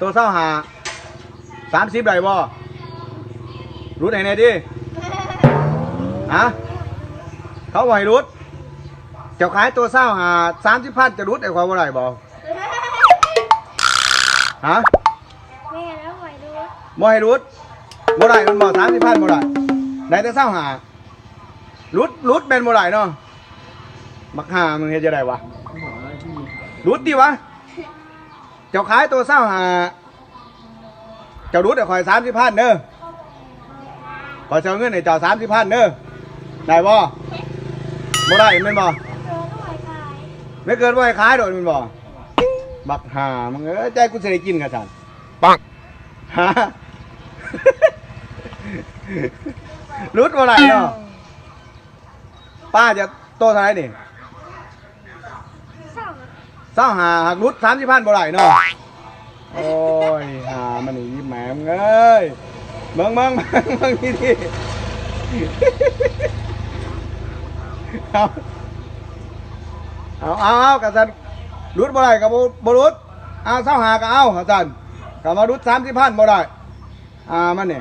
ตัวเศร้าหาสามสิบได้บ่รุดไหนเนี่ยดิฮะเขาบอกให้รุดเจ้าขายตัวเศร้าหาสามสิบพันจะรุดไอ้ความว่าไรบ่ฮะแม่แล้วไหวดูบ่ให้รุดบ่ได้มันบ่สามสิบพันบ่ได้ได้แต่เศร้าหารุดรุดเป็นบ่ได้เนาะบักหามึงเฮ็ดจะได้วะรุดดิวะ เจ้าขายตัวเศร้าหาเจ้ารุดไอ้คอยสามสิบพันเด้อขอเจ้าเงินไอ้เจ้าสามสิบพันเด้อได้บ่บ่ได้แม่นบ่เจอก็ไหวขายไม่เกินบ่ให้ขายโดดแม่นบ่บักหามึงเอ้ยใจกูสิได้กินกับฉันปังฮะรุดบ่ได้เนาะป้าจะโตเท่าไหร่นี่สอง เศร้าหาหักรุดสามสิบพันบ่ได้เนาะโอ้ยหามันนี่ยิ้มแหมมงเอ้ยเมืองเมืองเมืองเมืองนี่ดิเอาเอาเอาเอากันสันรุดบ่ได้กับบรุดเอาเศร้าหาก็เอากันสันกับมารุดสามสิบพันบ่ได้อ่ามันนี่